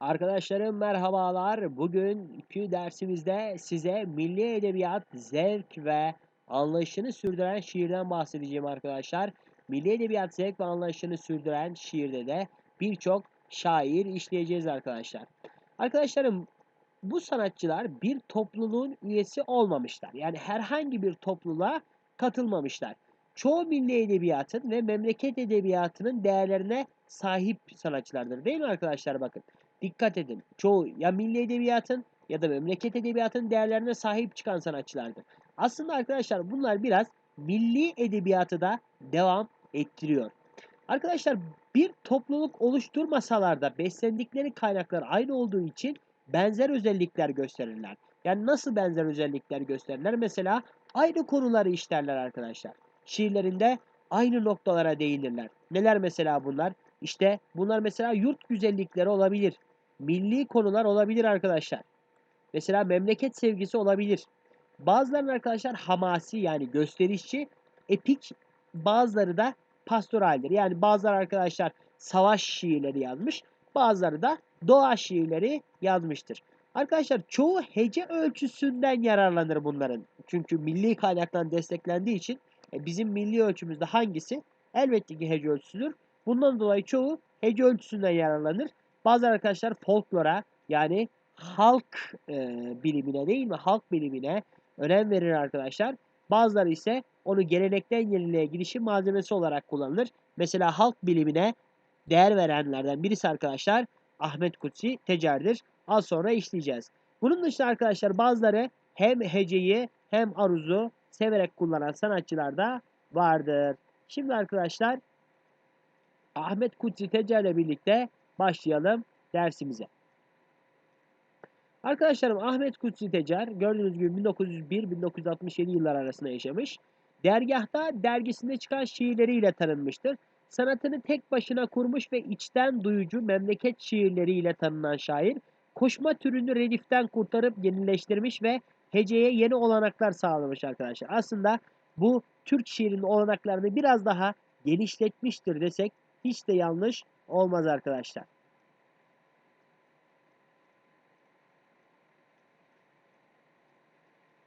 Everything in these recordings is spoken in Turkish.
Arkadaşlarım merhabalar. Bugünkü dersimizde size milli edebiyat zevk ve anlayışını sürdüren şiirden bahsedeceğim arkadaşlar. Milli edebiyat zevk ve anlayışını sürdüren şiirde de birçok şair işleyeceğiz arkadaşlar. Arkadaşlarım bu sanatçılar bir topluluğun üyesi olmamışlar. Yani herhangi bir topluluğa katılmamışlar. Çoğu milli edebiyatın ve memleket edebiyatının değerlerine sahip sanatçılardır. Değil mi arkadaşlar bakın. Dikkat edin. Çoğu ya milli edebiyatın ya da memleket edebiyatın değerlerine sahip çıkan sanatçılardır. Aslında arkadaşlar bunlar biraz milli edebiyatı da devam ettiriyor. Arkadaşlar bir topluluk oluşturmasalar da beslendikleri kaynaklar aynı olduğu için benzer özellikler gösterirler. Yani nasıl benzer özellikler gösterirler? Mesela aynı konuları işlerler arkadaşlar. Şiirlerinde aynı noktalara değinirler. Neler mesela bunlar? İşte bunlar mesela yurt güzellikleri olabilir. Milli konular olabilir arkadaşlar. Mesela memleket sevgisi olabilir. Bazılarının arkadaşlar hamasi yani gösterişçi, epik, bazıları da pastoraldir. Yani bazıları arkadaşlar savaş şiirleri yazmış, bazıları da doğa şiirleri yazmıştır. Arkadaşlar çoğu hece ölçüsünden yararlanır bunların. Çünkü milli kaynaktan desteklendiği için e, bizim milli ölçümüzde hangisi? Elbette ki hece ölçüsüdür. Bundan dolayı çoğu hece ölçüsünden yararlanır. Bazı arkadaşlar folklora yani halk e, bilimine değil mi? Halk bilimine önem verir arkadaşlar. Bazıları ise onu gelenekten yeniliğe gidişi malzemesi olarak kullanılır. Mesela halk bilimine değer verenlerden birisi arkadaşlar Ahmet Kutsi Tecer'dir. Az sonra işleyeceğiz. Bunun dışında arkadaşlar bazıları hem heceyi hem aruzu severek kullanan sanatçılar da vardır. Şimdi arkadaşlar Ahmet Kutsi Tecer ile birlikte başlayalım dersimize. Arkadaşlarım Ahmet Kutsi Tecer gördüğünüz gibi 1901-1967 yıllar arasında yaşamış. Dergahta dergisinde çıkan şiirleriyle tanınmıştır. Sanatını tek başına kurmuş ve içten duyucu memleket şiirleriyle tanınan şair, koşma türünü rediften kurtarıp yenileştirmiş ve heceye yeni olanaklar sağlamış arkadaşlar. Aslında bu Türk şiirinin olanaklarını biraz daha genişletmiştir desek hiç de yanlış olmaz arkadaşlar.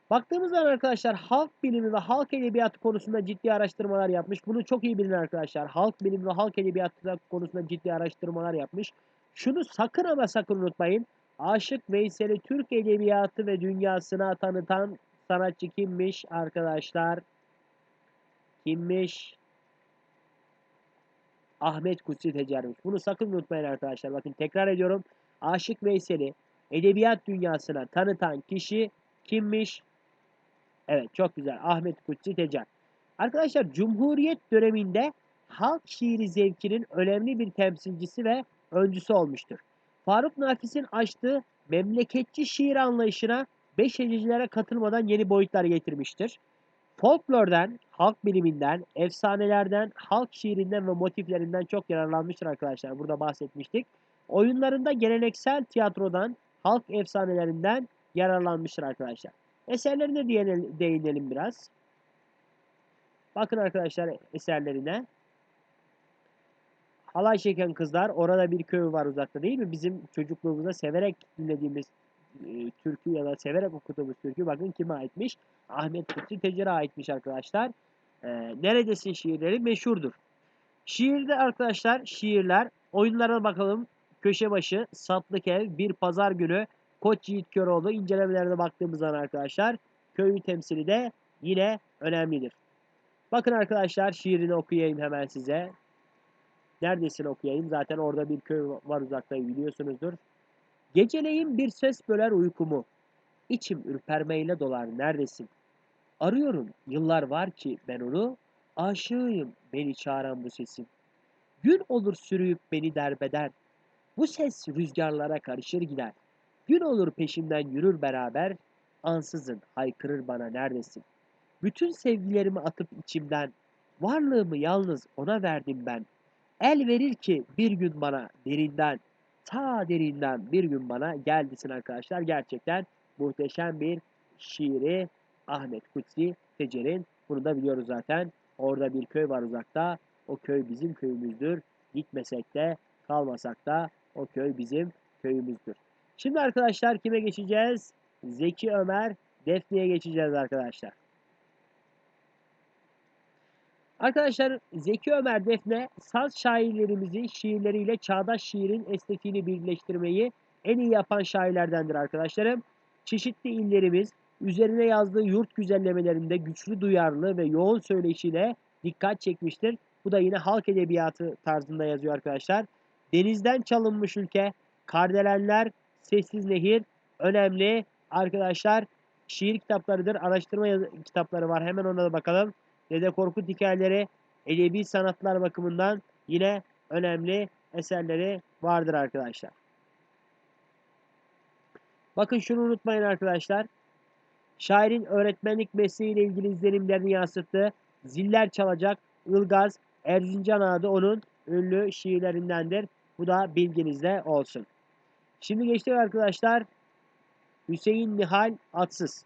Baktığımız zaman arkadaşlar halk bilimi ve halk edebiyatı konusunda ciddi araştırmalar yapmış. Bunu çok iyi bilin arkadaşlar. Halk bilimi ve halk edebiyatı konusunda ciddi araştırmalar yapmış. Şunu sakın ama sakın unutmayın. Aşık Veysel'i Türk edebiyatı ve dünyasına tanıtan sanatçı kimmiş arkadaşlar? Kimmiş? Ahmet Kutsi Tecermiş. Bunu sakın unutmayın arkadaşlar. Bakın tekrar ediyorum. Aşık Veysel'i edebiyat dünyasına tanıtan kişi kimmiş? Evet çok güzel. Ahmet Kutsi Tecer. Arkadaşlar Cumhuriyet döneminde halk şiiri zevkinin önemli bir temsilcisi ve öncüsü olmuştur. Faruk Nafis'in açtığı memleketçi şiir anlayışına beş hececilere katılmadan yeni boyutlar getirmiştir. Folklordan, halk biliminden, efsanelerden, halk şiirinden ve motiflerinden çok yararlanmıştır arkadaşlar. Burada bahsetmiştik. Oyunlarında geleneksel tiyatrodan, halk efsanelerinden yararlanmıştır arkadaşlar. Eserlerine değinelim biraz. Bakın arkadaşlar eserlerine. Halay çeken kızlar. Orada bir köy var uzakta değil mi? Bizim çocukluğumuzda severek dinlediğimiz e, türkü ya da severek okuduğumuz türkü bakın kime aitmiş? Ahmet Kutsi Tecer'e aitmiş arkadaşlar. E, neredesin şiirleri meşhurdur. Şiirde arkadaşlar şiirler oyunlara bakalım. Köşe başı, Satlık Ev, Bir Pazar Günü, Koç Yiğit Köroğlu incelemelerine baktığımız zaman arkadaşlar köyü temsili de yine önemlidir. Bakın arkadaşlar şiirini okuyayım hemen size. Neredesin okuyayım? Zaten orada bir köy var uzakta biliyorsunuzdur. Geceleyin bir ses böler uykumu. İçim ürpermeyle dolar neredesin? Arıyorum yıllar var ki ben onu. Aşığıyım beni çağıran bu sesin. Gün olur sürüyüp beni derbeder. Bu ses rüzgarlara karışır gider. Gün olur peşimden yürür beraber. Ansızın haykırır bana neredesin? Bütün sevgilerimi atıp içimden. Varlığımı yalnız ona verdim ben. El verir ki bir gün bana derinden ta derinden bir gün bana geldisin arkadaşlar. Gerçekten muhteşem bir şiiri Ahmet Kutsi Tecer'in. Bunu da biliyoruz zaten. Orada bir köy var uzakta. O köy bizim köyümüzdür. Gitmesek de kalmasak da o köy bizim köyümüzdür. Şimdi arkadaşlar kime geçeceğiz? Zeki Ömer Defne'ye geçeceğiz arkadaşlar. Arkadaşlar Zeki Ömer Defne saz şairlerimizin şiirleriyle çağdaş şiirin estetiğini birleştirmeyi en iyi yapan şairlerdendir arkadaşlarım. Çeşitli illerimiz üzerine yazdığı yurt güzellemelerinde güçlü duyarlı ve yoğun söyleşiyle dikkat çekmiştir. Bu da yine halk edebiyatı tarzında yazıyor arkadaşlar. Denizden çalınmış ülke, Kardelenler, Sessiz Nehir önemli arkadaşlar. Şiir kitaplarıdır. Araştırma kitapları var. Hemen ona da bakalım. Dede Korkut hikayeleri edebi sanatlar bakımından yine önemli eserleri vardır arkadaşlar. Bakın şunu unutmayın arkadaşlar. Şairin öğretmenlik mesleğiyle ilgili izlenimlerini yansıttı. Ziller çalacak Ilgaz Erzincan adı onun ünlü şiirlerindendir. Bu da bilginizde olsun. Şimdi geçtik arkadaşlar. Hüseyin Nihal Atsız.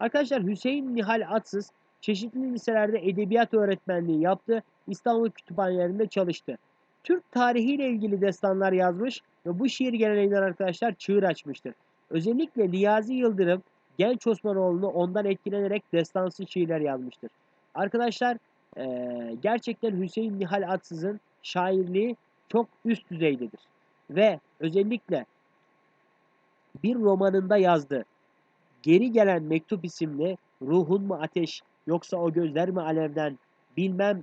Arkadaşlar Hüseyin Nihal Atsız çeşitli liselerde edebiyat öğretmenliği yaptı. İstanbul kütüphanelerinde çalıştı. Türk tarihiyle ilgili destanlar yazmış ve bu şiir geleneğinden arkadaşlar çığır açmıştır. Özellikle Niyazi Yıldırım Genç Osmanoğlu'nu ondan etkilenerek destansı şiirler yazmıştır. Arkadaşlar ee, gerçekten Hüseyin Nihal Atsız'ın şairliği çok üst düzeydedir. Ve özellikle bir romanında yazdı. Geri gelen mektup isimli ruhun mu ateş yoksa o gözler mi alevden bilmem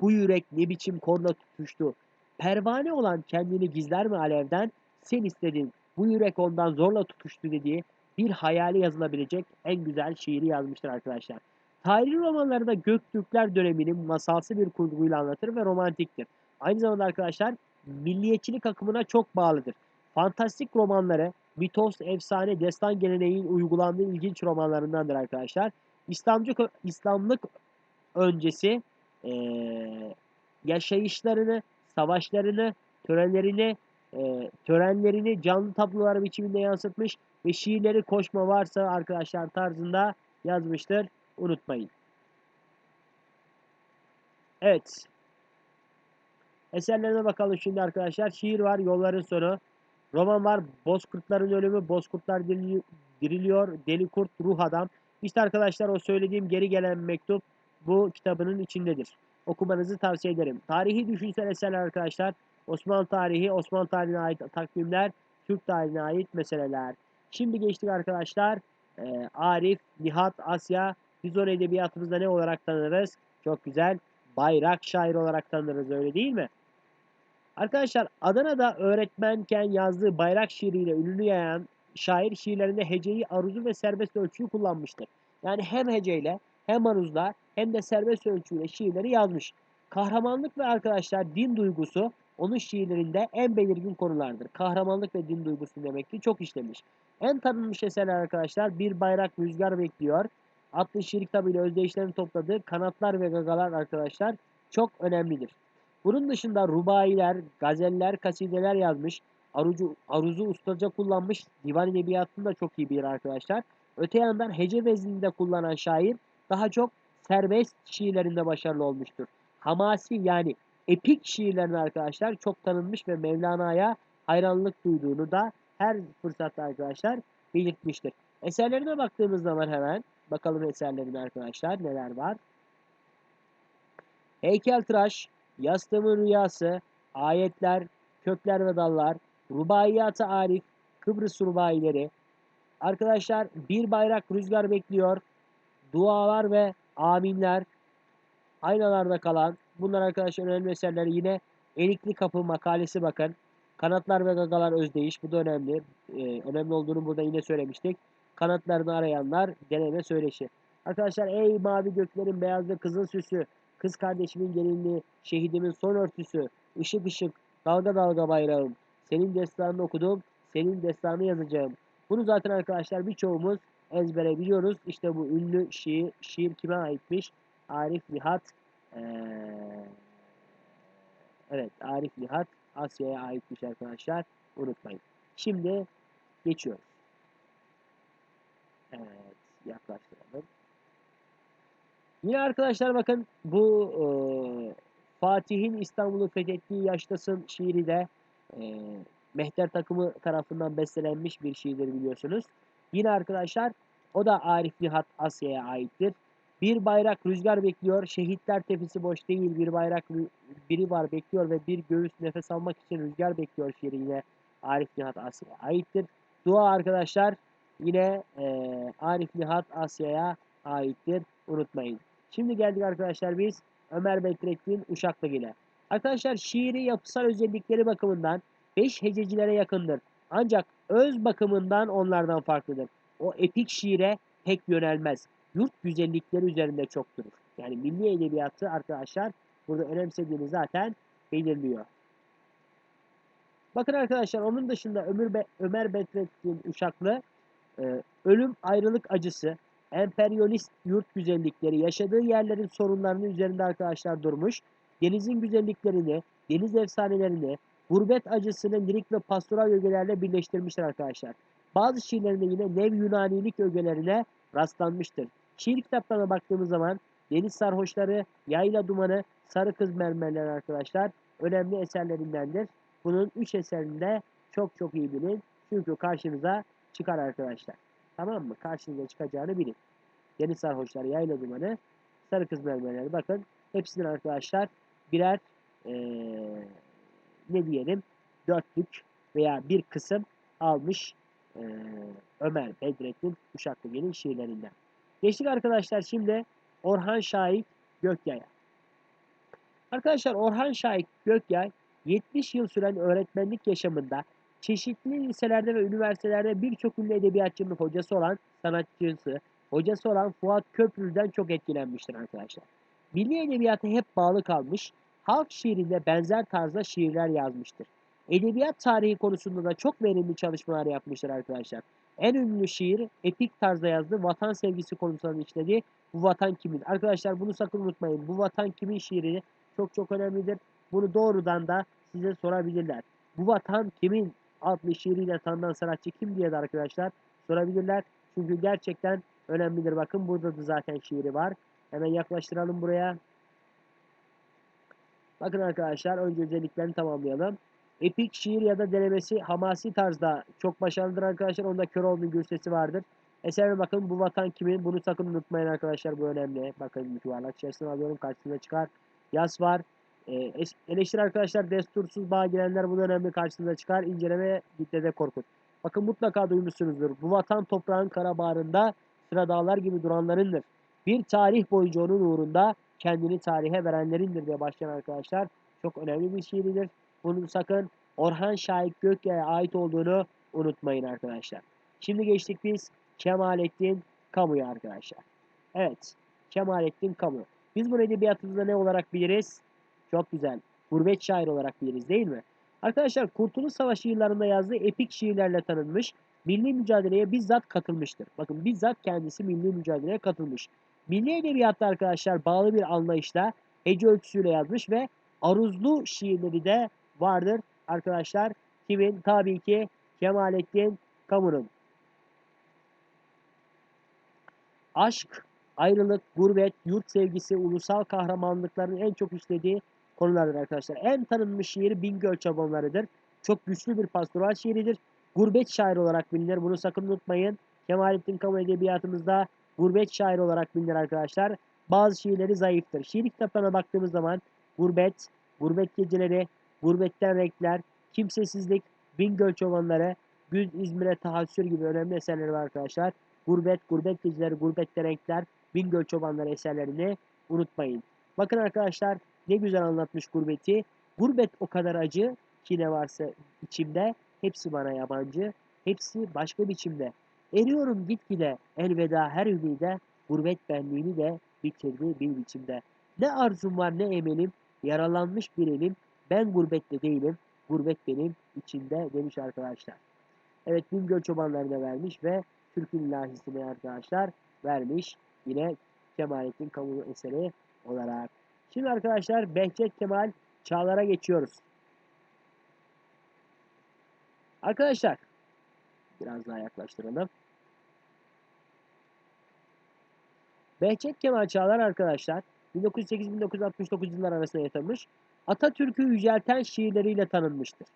bu yürek ne biçim korna tutuştu. Pervane olan kendini gizler mi alevden sen istedin bu yürek ondan zorla tutuştu dediği bir hayali yazılabilecek en güzel şiiri yazmıştır arkadaşlar. Tarihi romanlarında Göktürkler döneminin masalsı bir kurguyla anlatır ve romantiktir. Aynı zamanda arkadaşlar milliyetçilik akımına çok bağlıdır. Fantastik romanları, mitos, efsane, destan geleneğin uygulandığı ilginç romanlarındandır arkadaşlar. İslamcı, İslamlık öncesi e, yaşayışlarını, savaşlarını, törenlerini, e, törenlerini canlı tablolar biçiminde yansıtmış ve şiirleri koşma varsa arkadaşlar tarzında yazmıştır unutmayın. Evet. Eserlerine bakalım şimdi arkadaşlar. Şiir var Yolların Sonu. Roman var Bozkurtların Ölümü. Bozkurtlar diriliyor. Deli Kurt Ruh Adam. İşte arkadaşlar o söylediğim geri gelen mektup bu kitabının içindedir. Okumanızı tavsiye ederim. Tarihi düşünsel eserler arkadaşlar. Osmanlı tarihi, Osmanlı tarihine ait takvimler, Türk tarihine ait meseleler. Şimdi geçtik arkadaşlar. Ee, Arif, Nihat, Asya, biz onu edebiyatımızda ne olarak tanırız? Çok güzel. Bayrak şair olarak tanırız öyle değil mi? Arkadaşlar Adana'da öğretmenken yazdığı bayrak şiiriyle ünlü yayan şair şiirlerinde heceyi, aruzu ve serbest ölçüyü kullanmıştır. Yani hem heceyle hem aruzla hem de serbest ölçüyle şiirleri yazmış. Kahramanlık ve arkadaşlar din duygusu onun şiirlerinde en belirgin konulardır. Kahramanlık ve din duygusu demek ki çok işlemiş. En tanınmış eserler arkadaşlar Bir Bayrak Rüzgar Bekliyor, adlı şiir kitabıyla özdeyişlerini topladığı kanatlar ve gagalar arkadaşlar çok önemlidir. Bunun dışında rubailer, gazeller, kasideler yazmış. Arucu, aruzu ustaca kullanmış. Divan edebiyatında çok iyi bir arkadaşlar. Öte yandan hece vezninde kullanan şair daha çok serbest şiirlerinde başarılı olmuştur. Hamasi yani epik şiirlerinde arkadaşlar çok tanınmış ve Mevlana'ya hayranlık duyduğunu da her fırsatta arkadaşlar belirtmiştir. Eserlerine baktığımız zaman hemen Bakalım eserlerine arkadaşlar neler var. Heykeltıraş, Yastığımın Rüyası, Ayetler, Kökler ve Dallar, Rubaiyat-ı Arif, Kıbrıs Rubaileri. Arkadaşlar bir bayrak rüzgar bekliyor. Dualar ve aminler. Aynalarda kalan. Bunlar arkadaşlar önemli eserler. Yine Enikli Kapı makalesi bakın. Kanatlar ve gagalar özdeyiş. Bu da önemli. Ee, önemli olduğunu burada yine söylemiştik. Kanatlarını arayanlar deneme söyleşi. Arkadaşlar ey mavi göklerin beyaz ve kızıl süsü, kız kardeşimin gelinliği, şehidimin son örtüsü, ışık ışık, dalga dalga bayrağım. Senin destanını okudum, senin destanını yazacağım. Bunu zaten arkadaşlar birçoğumuz ezbere biliyoruz. İşte bu ünlü şiir, şiir kime aitmiş? Arif Nihat. Ee, evet Arif Nihat Asya'ya aitmiş arkadaşlar. Unutmayın. Şimdi geçiyoruz. Evet yaklaştıralım. Yine arkadaşlar bakın bu e, Fatih'in İstanbul'u fethettiği yaştasın şiiri de e, Mehter takımı tarafından bestelenmiş bir şiirdir biliyorsunuz. Yine arkadaşlar o da Arif Nihat Asya'ya aittir. Bir bayrak rüzgar bekliyor. Şehitler tepesi boş değil. Bir bayrak biri var bekliyor ve bir göğüs nefes almak için rüzgar bekliyor şiiri yine Arif Nihat Asya'ya aittir. Dua arkadaşlar yine e, Arif Nihat Asya'ya aittir. Unutmayın. Şimdi geldik arkadaşlar biz Ömer Bedrettin Uşaklık ile. Arkadaşlar şiiri yapısal özellikleri bakımından 5 hececilere yakındır. Ancak öz bakımından onlardan farklıdır. O epik şiire pek yönelmez. Yurt güzellikleri üzerinde çok durur. Yani milli edebiyatı arkadaşlar burada önemsediğini zaten belirliyor. Bakın arkadaşlar onun dışında Ömür Be Ömer Bedrettin Uşaklı e, ölüm ayrılık acısı, emperyalist yurt güzellikleri, yaşadığı yerlerin sorunlarını üzerinde arkadaşlar durmuş. Denizin güzelliklerini, deniz efsanelerini, gurbet acısını lirik ve pastoral ögelerle birleştirmiştir arkadaşlar. Bazı şiirlerinde yine Nev Yunanilik ögelerine rastlanmıştır. Şiir kitaplarına baktığımız zaman Deniz Sarhoşları, Yayla Dumanı, Sarı Kız Mermerleri arkadaşlar önemli eserlerindendir. Bunun 3 eserinde çok çok iyi bilin. Çünkü karşınıza çıkar arkadaşlar. Tamam mı? Karşınıza çıkacağını bilin. Deniz Sarhoşları, Yayla Dumanı, Sarı Kız Mermerleri. Bakın hepsinin arkadaşlar birer ee, ne diyelim dörtlük veya bir kısım almış e, Ömer Bedrettin Uşaklıgil'in şiirlerinden. Geçtik arkadaşlar şimdi Orhan Şahik Gökyay'a. Arkadaşlar Orhan Şahik Gökyay 70 yıl süren öğretmenlik yaşamında çeşitli liselerde ve üniversitelerde birçok ünlü edebiyatçının hocası olan sanatçısı, hocası olan Fuat Köprül'den çok etkilenmiştir arkadaşlar. Milli edebiyata hep bağlı kalmış, halk şiirinde benzer tarzda şiirler yazmıştır. Edebiyat tarihi konusunda da çok verimli çalışmalar yapmıştır arkadaşlar. En ünlü şiir epik tarzda yazdı. Vatan sevgisi konusunu işledi. Bu vatan kimin? Arkadaşlar bunu sakın unutmayın. Bu vatan kimin şiiri çok çok önemlidir. Bunu doğrudan da size sorabilirler. Bu vatan kimin adlı şiiriyle tanınan sanatçı kim diye de arkadaşlar sorabilirler. Çünkü gerçekten önemlidir. Bakın burada da zaten şiiri var. Hemen yaklaştıralım buraya. Bakın arkadaşlar önce özelliklerini tamamlayalım. Epik şiir ya da denemesi hamasi tarzda çok başarılıdır arkadaşlar. Onda Köroğlu'nun gürsesi vardır. Eserime bakın bu vatan kimin? Bunu sakın unutmayın arkadaşlar bu önemli. Bakın yuvarlak içerisine alıyorum karşısına çıkar. Yas var. Ee, eleştiri arkadaşlar destursuz bağ girenler bu önemli karşınıza çıkar. İnceleme de korkut. Bakın mutlaka duymuşsunuzdur. Bu vatan toprağın kara bağrında sıra dağlar gibi duranlarındır. Bir tarih boyunca onun uğrunda kendini tarihe verenlerindir diye başlayan arkadaşlar. Çok önemli bir şiiridir. Bunu sakın Orhan Şahik Gökya'ya ait olduğunu unutmayın arkadaşlar. Şimdi geçtik biz Kemalettin Kamu'ya arkadaşlar. Evet. Kemalettin Kamu. Biz bunu edebiyatımızda ne olarak biliriz? Çok güzel. Gurbet şair olarak biliriz değil mi? Arkadaşlar Kurtuluş Savaşı yıllarında yazdığı epik şiirlerle tanınmış. Milli mücadeleye bizzat katılmıştır. Bakın bizzat kendisi milli mücadeleye katılmış. Milli edebiyatta arkadaşlar bağlı bir anlayışla hece ölçüsüyle yazmış ve aruzlu şiirleri de vardır arkadaşlar. Kimin? Tabii ki Kemalettin Kamu'nun. Aşk, ayrılık, gurbet, yurt sevgisi, ulusal kahramanlıkların en çok işlediği konulardır arkadaşlar. En tanınmış şiiri Bingöl Çobanları'dır. Çok güçlü bir pastoral şiiridir. Gurbet şair olarak bilinir. Bunu sakın unutmayın. Kemalettin Kamu edebiyatımızda gurbet şair olarak bilinir arkadaşlar. Bazı şiirleri zayıftır. Şiir kitaplarına baktığımız zaman gurbet, gurbet geceleri, gurbetten renkler, kimsesizlik, Bingöl çobanları, Güz İzmir'e tahassür gibi önemli eserleri var arkadaşlar. Gurbet, gurbet geceleri, gurbette renkler, Bingöl çobanları eserlerini unutmayın. Bakın arkadaşlar ne güzel anlatmış gurbeti. Gurbet o kadar acı ki ne varsa içimde hepsi bana yabancı. Hepsi başka biçimde. Eriyorum gitgide elveda her ümide gurbet benliğini de bitirdi bir biçimde. Ne arzum var ne emelim yaralanmış bir elim ben gurbette değilim gurbet benim içinde demiş arkadaşlar. Evet Bingöl çobanlarına vermiş ve Türk'ün lahisine arkadaşlar vermiş. Yine Kemalettin Kamu eseri olarak. Şimdi arkadaşlar Behçet Kemal Çağlar'a geçiyoruz. Arkadaşlar biraz daha yaklaştıralım. Behçet Kemal Çağlar arkadaşlar 1908-1969 yıllar arasında yaşamış. Atatürk'ü yücelten şiirleriyle tanınmıştır.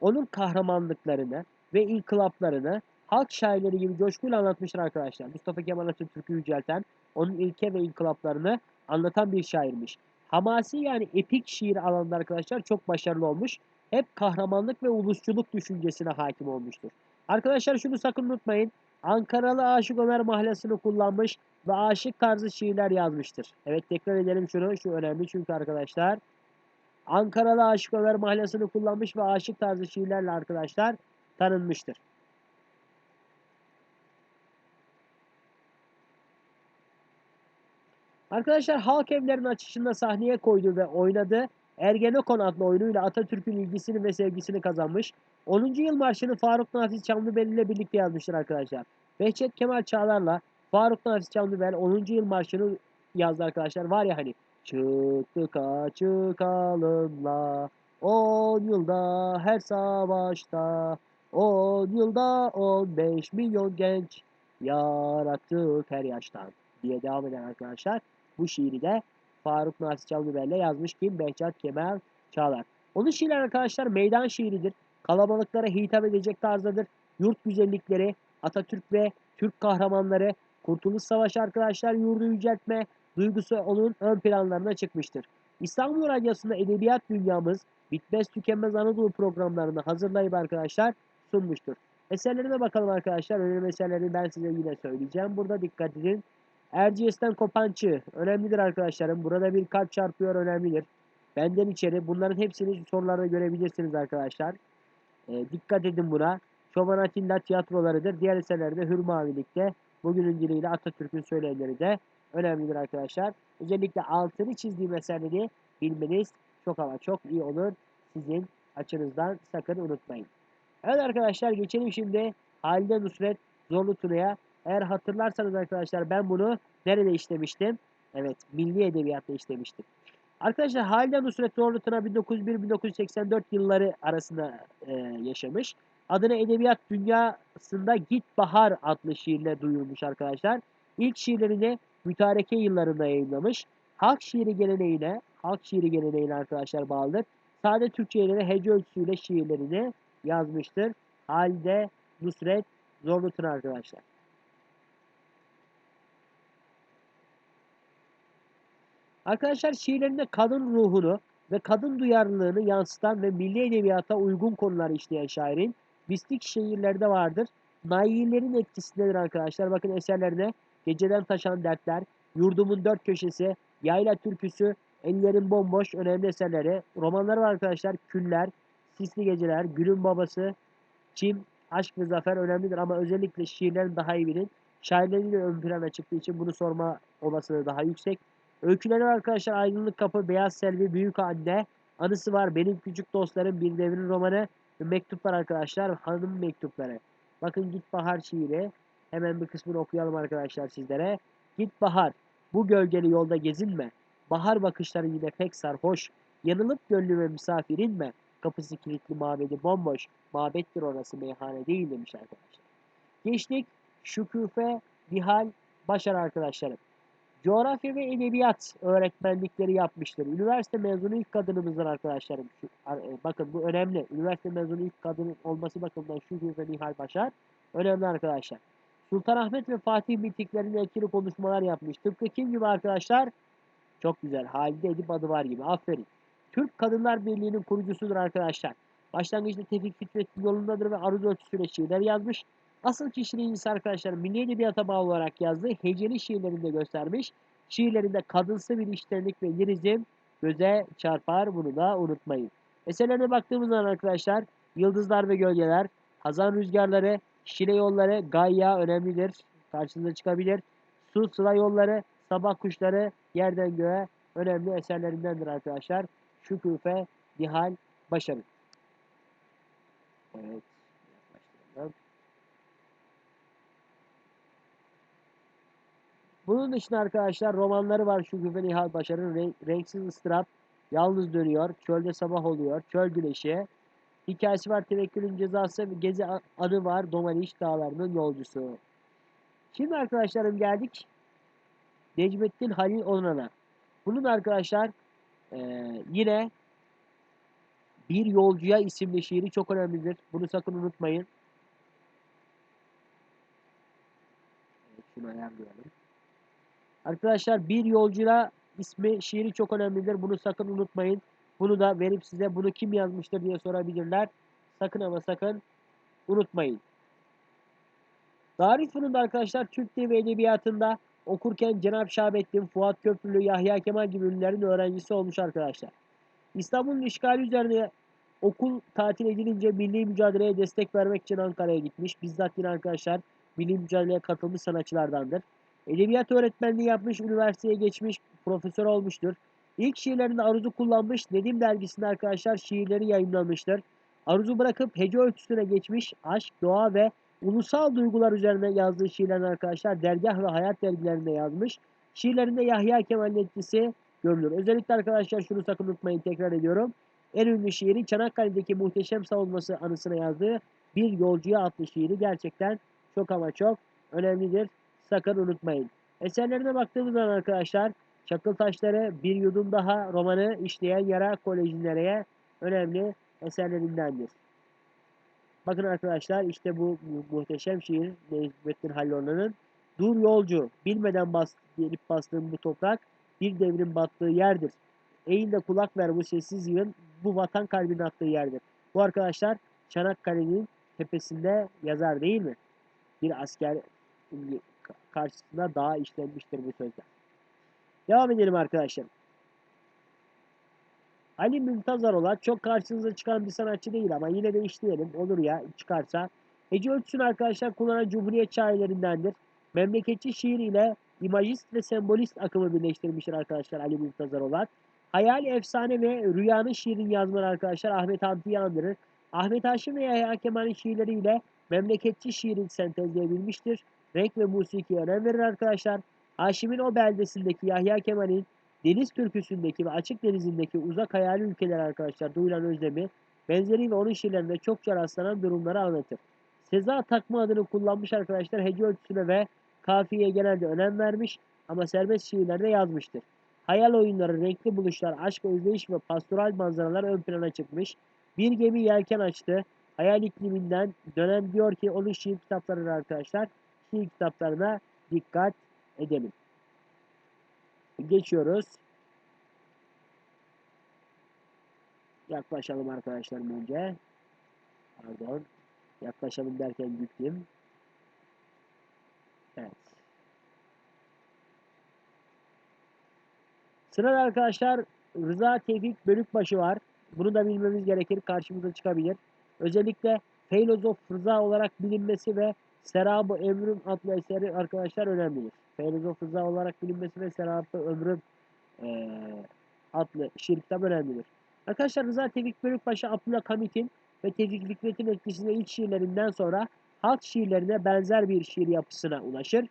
onun kahramanlıklarını ve inkılaplarını halk şairleri gibi coşkuyla anlatmıştır arkadaşlar. Mustafa Kemal Atatürk'ü yücelten, onun ilke ve inkılaplarını anlatan bir şairmiş. Hamasi yani epik şiir alanında arkadaşlar çok başarılı olmuş. Hep kahramanlık ve ulusçuluk düşüncesine hakim olmuştur. Arkadaşlar şunu sakın unutmayın. Ankaralı Aşık Ömer mahlasını kullanmış ve aşık tarzı şiirler yazmıştır. Evet tekrar edelim şunu. Şu önemli çünkü arkadaşlar. Ankaralı Aşık Ömer mahlasını kullanmış ve aşık tarzı şiirlerle arkadaşlar tanınmıştır. Arkadaşlar halk evlerinin açışında sahneye koydu ve oynadı. Ergenekon adlı oyunuyla Atatürk'ün ilgisini ve sevgisini kazanmış. 10. yıl marşını Faruk Nafiz Çamlıbel ile birlikte yazmıştır arkadaşlar. Behçet Kemal Çağlar'la Faruk Nafiz Çamlıbel 10. yıl marşını yazdı arkadaşlar. Var ya hani çıktık çıkalımla 10 yılda her savaşta 10 yılda 15 milyon genç yarattık her yaştan diye devam eden arkadaşlar. Bu şiiri de Faruk Nasip Çalgıbel'le yazmış kim? Behçet Kemal Çağlar. Onun şiirleri arkadaşlar meydan şiiridir. Kalabalıklara hitap edecek tarzdadır. Yurt güzellikleri, Atatürk ve Türk kahramanları, Kurtuluş Savaşı arkadaşlar yurdu yüceltme duygusu onun ön planlarına çıkmıştır. İstanbul Radyosu'nda edebiyat dünyamız bitmez tükenmez Anadolu programlarını hazırlayıp arkadaşlar sunmuştur. Eserlerine bakalım arkadaşlar. Önemli eserlerini ben size yine söyleyeceğim. Burada dikkat edin. Erciyes'ten kopan çığ önemlidir arkadaşlarım. Burada bir kalp çarpıyor önemlidir. Benden içeri bunların hepsini sorularda görebilirsiniz arkadaşlar. E, dikkat edin buna. Çoban Atilla tiyatrolarıdır. Diğer eserlerde Hür Mavilik'te bugünün diliyle Atatürk'ün söylemleri de önemlidir arkadaşlar. Özellikle altını çizdiğim eserleri bilmeniz çok ama çok iyi olur. Sizin açınızdan sakın unutmayın. Evet arkadaşlar geçelim şimdi Halide Nusret Zorlu Tuna'ya. Eğer hatırlarsanız arkadaşlar ben bunu nerede işlemiştim? Evet Milli Edebiyat'ta işlemiştim. Arkadaşlar Halide Nusret Zorlu Tuna 1901-1984 yılları arasında e, yaşamış. Adını edebiyat dünyasında Git Bahar adlı şiirle duyurmuş arkadaşlar. İlk şiirlerini mütareke yıllarında yayınlamış. Halk şiiri geleneğine, halk şiiri geleneğine arkadaşlar bağlıdır. Sade Türkçe ile hece ölçüsüyle şiirlerini yazmıştır. Halide Nusret Zorlu arkadaşlar. Arkadaşlar şiirlerinde kadın ruhunu ve kadın duyarlılığını yansıtan ve milli edebiyata uygun konular işleyen şairin mistik şiirlerde vardır. Naillerin etkisindedir arkadaşlar. Bakın eserlerine Geceden Taşan Dertler, Yurdumun Dört Köşesi, Yayla Türküsü, Ellerin Bomboş önemli eserleri. Romanları var arkadaşlar. Küller, Sisli Geceler, Gülün Babası, Çim, Aşk ve Zafer önemlidir ama özellikle şiirlerin daha iyi bilin. Şairleriyle ön plana çıktığı için bunu sorma olasılığı daha yüksek. Öyküleri arkadaşlar Aydınlık Kapı, Beyaz Selvi, Büyük Anne, Anısı var Benim Küçük Dostlarım, Bir Devrin Romanı ve mektuplar arkadaşlar Hanım Mektupları. Bakın Git Bahar şiiri. Hemen bir kısmını okuyalım arkadaşlar sizlere. Git Bahar, bu gölgeli yolda gezinme. Bahar bakışları yine pek sarhoş. Yanılıp gönlüme misafir inme. Kapısı kilitli mabedi bomboş. Mabettir orası meyhane değil demiş arkadaşlar. Geçtik Şüküfe, Nihal, Başar arkadaşlarım. Coğrafya ve edebiyat öğretmenlikleri yapmıştır. Üniversite mezunu ilk kadınımızdır arkadaşlarım. Şu, e, bakın bu önemli. Üniversite mezunu ilk kadın olması bakımından Şükrü ve Nihal Başar önemli arkadaşlar. Sultanahmet ve Fatih mitiklerinde etkili konuşmalar yapmış. Tıpkı kim gibi arkadaşlar? Çok güzel. Halide Edip adı var gibi. Aferin. Türk Kadınlar Birliği'nin kurucusudur arkadaşlar. Başlangıçta Tevfik Fikret yolundadır ve aruz ölçüsüyle şiirler yazmış. Asıl kişiliğiniz arkadaşlar milli edebiyata bağlı olarak yazdığı heceli şiirlerinde göstermiş. Şiirlerinde kadınsı bir iştenlik ve lirizm göze çarpar. Bunu da unutmayın. Eserlerine baktığımız zaman arkadaşlar Yıldızlar ve Gölgeler, Hazan Rüzgarları, Şile Yolları, Gayya önemlidir. Karşınıza çıkabilir. Su, Sıla Yolları, Sabah Kuşları, Yerden Göğe önemli eserlerindendir arkadaşlar. Şüküfe, Nihal, Başarı. Evet. Yaklaştıralım. Bunun dışında arkadaşlar romanları var şu Güven İhal Başar'ın Renksiz Istırap, Yalnız Dönüyor, Çölde Sabah Oluyor, Çöl Güneşi. Hikayesi var Tevekkülün Cezası ve Gezi Anı var Domaniş Dağları'nın Yolcusu. Şimdi arkadaşlarım geldik Necmettin Halil Onan'a. Bunun arkadaşlar e, yine Bir Yolcuya isimli şiiri çok önemlidir. Bunu sakın unutmayın. Evet, şunu ayarlayalım. Arkadaşlar Bir Yolcuya ismi şiiri çok önemlidir. Bunu sakın unutmayın. Bunu da verip size bunu kim yazmıştır diye sorabilirler. Sakın ama sakın unutmayın. Tarih fırında arkadaşlar Türk Dil ve Edebiyatı'nda okurken Cenab-ı Şahabettin, Fuat Köprülü, Yahya Kemal gibi ünlülerin öğrencisi olmuş arkadaşlar. İstanbul'un işgali üzerine okul tatil edilince milli mücadeleye destek vermek için Ankara'ya gitmiş. Bizzat yine arkadaşlar milli mücadeleye katılmış sanatçılardandır. Edebiyat öğretmenliği yapmış, üniversiteye geçmiş, profesör olmuştur. İlk şiirlerinde aruzu kullanmış, Nedim dergisinde arkadaşlar şiirleri yayınlanmıştır. Aruzu bırakıp hece ölçüsüne geçmiş, aşk, doğa ve ulusal duygular üzerine yazdığı şiirlerini arkadaşlar dergah ve hayat dergilerinde yazmış. Şiirlerinde Yahya Kemal'in etkisi görülür. Özellikle arkadaşlar şunu sakın unutmayın tekrar ediyorum. En ünlü şiiri Çanakkale'deki muhteşem savunması anısına yazdığı Bir Yolcuya adlı şiiri gerçekten çok ama çok önemlidir. Sakın unutmayın. Eserlerine baktığımız zaman arkadaşlar Çakıl Taşları Bir Yudum Daha romanı işleyen Yara Koleji nereye önemli eserlerindendir. Bakın arkadaşlar işte bu muhteşem şiir Necmettin Halil Dur yolcu bilmeden bas, gelip bastığım bu toprak bir devrin battığı yerdir. Eğil de kulak ver bu sessiz yığın bu vatan kalbinin attığı yerdir. Bu arkadaşlar Çanakkale'nin tepesinde yazar değil mi? Bir asker karşısında daha işlenmiştir bu sözler. Devam edelim arkadaşlar. Ali Mümtaz Arolat çok karşınıza çıkan bir sanatçı değil ama yine de işleyelim. Olur ya çıkarsa. Hece ölçüsünü arkadaşlar kullanan Cumhuriyet şairlerindendir. Memleketçi şiir ile imajist ve sembolist akımı birleştirmiştir arkadaşlar Ali Mümtaz Arolat. Hayal, efsane ve rüyanın şiirin yazmanı arkadaşlar Ahmet Hamdi'yi andırır. Ahmet Haşim ve Yahya Kemal'in şiirleriyle memleketçi şiirin sentezleyebilmiştir. Renk ve musikiye önem verir arkadaşlar. Haşim'in o beldesindeki Yahya Kemal'in Deniz türküsündeki ve açık denizindeki uzak hayali ülkeler arkadaşlar duyulan özlemi benzeri ve onun şiirlerinde çokça rastlanan durumları anlatır. Seza takma adını kullanmış arkadaşlar hece ölçüsüne ve kafiyeye genelde önem vermiş ama serbest şiirlerde yazmıştır. Hayal oyunları, renkli buluşlar, aşk, özdeyiş ve pastoral manzaralar ön plana çıkmış. Bir gemi yelken açtı. Hayal ikliminden dönem diyor ki onun şiir kitapları arkadaşlar. Şiir kitaplarına dikkat edelim. Geçiyoruz. Yaklaşalım arkadaşlar önce. Pardon. Yaklaşalım derken gittim. Evet. Sırada arkadaşlar Rıza Tevfik Bölükbaşı var. Bunu da bilmemiz gerekir. Karşımıza çıkabilir. Özellikle Feylozof Rıza olarak bilinmesi ve Serab-ı Emrüm adlı eseri arkadaşlar önemlidir. Feylozof Rıza olarak bilinmesi ve Serap-ı Ömrüm e, adlı şiir kitabı önemlidir. Arkadaşlar Rıza Tevfik Bölükbaşı Abdullah Hamit'in ve Tevfik Fikret'in etkisinde ilk şiirlerinden sonra halk şiirlerine benzer bir şiir yapısına ulaşır.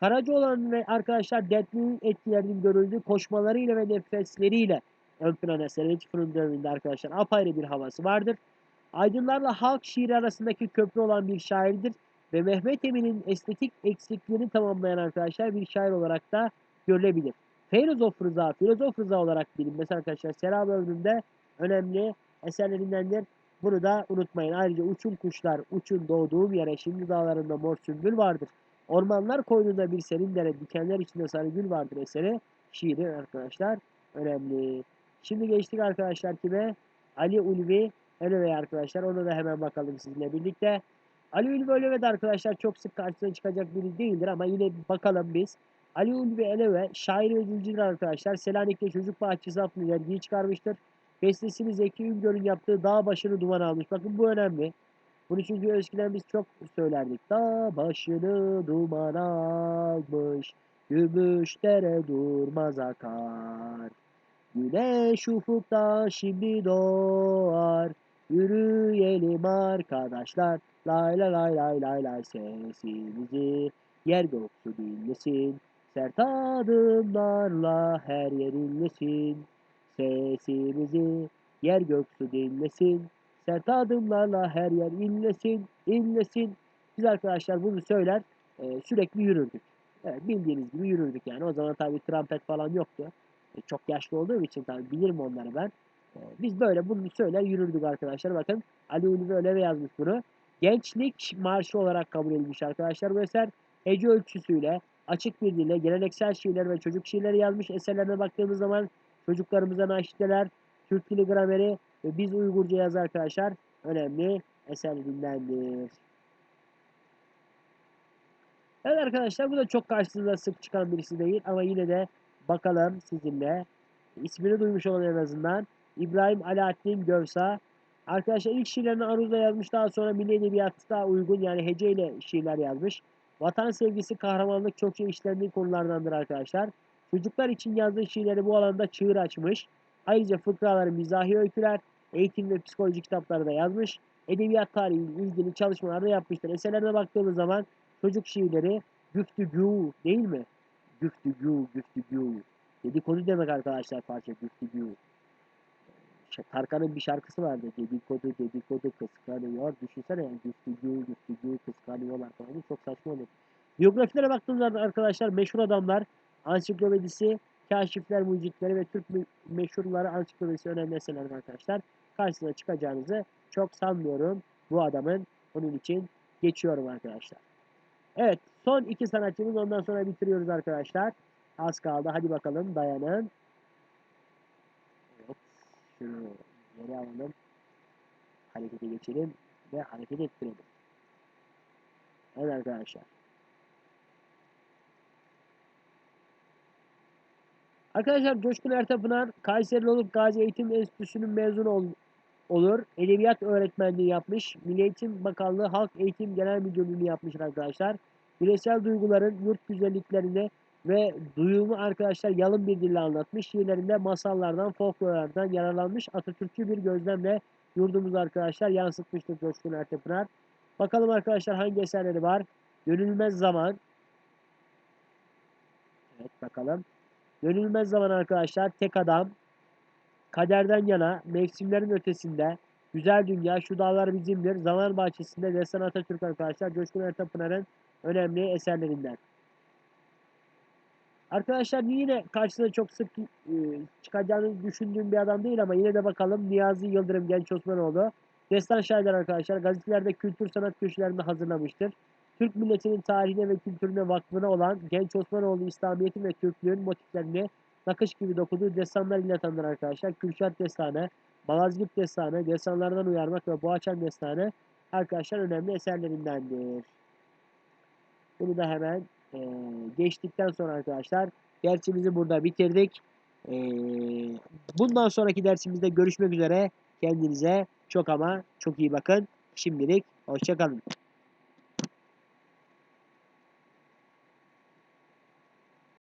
Karacaoğlan ve arkadaşlar dertlinin etkilerinin görüldüğü koşmalarıyla ve nefesleriyle ön plana Servet Fırın döneminde arkadaşlar apayrı bir havası vardır. Aydınlarla halk şiiri arasındaki köprü olan bir şairdir ve Mehmet Emin'in estetik eksikliğini tamamlayan arkadaşlar bir şair olarak da görülebilir. Filozof Rıza, Filozof Rıza olarak bilinmesi arkadaşlar Serap ömründe önemli eserlerindendir. Bunu da unutmayın. Ayrıca uçun kuşlar, uçun doğduğum yere şimdi dağlarında mor sümbül vardır. Ormanlar koynunda bir serin dere, dikenler içinde sarı gül vardır eseri. Şiiri arkadaşlar önemli. Şimdi geçtik arkadaşlar kime? Ali Ulvi Elöve arkadaşlar. Ona da hemen bakalım sizinle birlikte. Ali Ulvi Eleve de arkadaşlar çok sık karşısına çıkacak biri değildir ama yine bakalım biz. Ali Ulvi Eleve şair ve dilcidir arkadaşlar. Selanik'te Çocuk Bahçesi adlı dergiyi çıkarmıştır. Bestesini Zeki Üngör'ün yaptığı Dağ Başını Duman almış. Bakın bu önemli. Bunu çünkü eskiden biz çok söylerdik. Dağ başını duman almış, gümüş dere durmaz akar. Güneş ufukta şimdi doğar, yürüyelim arkadaşlar. Lay lay lay lay lay lay sesimizi yer göksu dinlesin. Sert adımlarla her yer inlesin. Sesimizi yer göksu dinlesin. Sert adımlarla her yer inlesin, inlesin. Biz arkadaşlar bunu söyler e, sürekli yürürdük. Evet bildiğiniz gibi yürürdük yani. O zaman tabii trompet falan yoktu. E, çok yaşlı olduğum için tabii bilirim onları ben. Ee, Biz böyle bunu söyler yürürdük arkadaşlar. Bakın Ali Ulvi Ölevi yazmış bunu. Gençlik marşı olarak kabul edilmiş arkadaşlar. Bu eser hece ölçüsüyle açık bir dille geleneksel şiirler ve çocuk şiirleri yazmış. Eserlerine baktığımız zaman çocuklarımıza naşiteler, Türk dili grameri ve biz Uygurca yazı arkadaşlar önemli eserlerindendir. Evet arkadaşlar bu da çok karşınıza sık çıkan birisi değil ama yine de bakalım sizinle. İsmini duymuş olan en azından. İbrahim Alaaddin Gövsa. Arkadaşlar ilk şiirlerini Aruz'da yazmış. Daha sonra Milli Edebiyat'a uygun yani heceyle şiirler yazmış. Vatan sevgisi, kahramanlık çokça işlendiği konulardandır arkadaşlar. Çocuklar için yazdığı şiirleri bu alanda çığır açmış. Ayrıca fıkraları, mizahi öyküler, eğitim ve psikoloji kitapları da yazmış. Edebiyat tarihi ilgili çalışmalar da yapmıştır. Eserlerine baktığımız zaman çocuk şiirleri güftügü değil mi? Güftügü, güftügü. Dedikodu demek arkadaşlar parça güftügü. Ş- Tarkan'ın bir şarkısı vardı. Dedikodu, dedikodu kıskanıyor. Düşünsene yani güftügü, güftügü kıskanıyorlar falan. Çok saçma olur. Biyografilere baktığımızda arkadaşlar meşhur adamlar, ansiklopedisi, kaşifler, mucitleri ve Türk meşhurları ansiklopedisi önemli eserler arkadaşlar. Karşısına çıkacağınızı çok sanmıyorum bu adamın. Onun için geçiyorum arkadaşlar. Evet son iki sanatçımız ondan sonra bitiriyoruz arkadaşlar. Az kaldı. Hadi bakalım dayanın. Şunu geri alalım. Harekete geçelim ve hareket ettirelim. Evet arkadaşlar. Arkadaşlar Coşkun Ertapınar Kayseri Oluk Gazi Eğitim Enstitüsü'nün mezunu ol- olur. Edebiyat öğretmenliği yapmış. Milli Eğitim Bakanlığı Halk Eğitim Genel Müdürlüğü'nü yapmış arkadaşlar. Bireysel duyguların yurt güzelliklerini ve duyumu arkadaşlar yalın bir dille anlatmış. Şiirlerinde masallardan, folklorlardan yararlanmış. Atatürkçü bir gözlemle yurdumuzu arkadaşlar yansıtmıştır Coşkun Ertepınar. Bakalım arkadaşlar hangi eserleri var? Dönülmez Zaman. Evet bakalım. Dönülmez Zaman arkadaşlar. Tek Adam. Kaderden Yana. Mevsimlerin Ötesinde. Güzel Dünya. Şu Dağlar Bizimdir. Zaman Bahçesi'nde Destan Atatürk arkadaşlar. Coşkun Ertepınar'ın önemli eserlerinden. Arkadaşlar yine karşısına çok sık e, çıkacağını düşündüğüm bir adam değil ama yine de bakalım Niyazi Yıldırım Genç Osmanoğlu. Destan şairler arkadaşlar gazetelerde kültür sanat köşelerinde hazırlamıştır. Türk milletinin tarihine ve kültürüne vakfına olan Genç Osmanoğlu İslamiyet'in ve Türklüğün motiflerini nakış gibi dokuduğu destanlar ile tanınır arkadaşlar. Kürşat Destanı, Malazgirt Destanı, destanlardan uyarmak ve Boğaçan Destanı arkadaşlar önemli eserlerindendir. Bunu da hemen e, geçtikten sonra arkadaşlar dersimizi burada bitirdik. E, bundan sonraki dersimizde görüşmek üzere. Kendinize çok ama çok iyi bakın. Şimdilik hoşçakalın.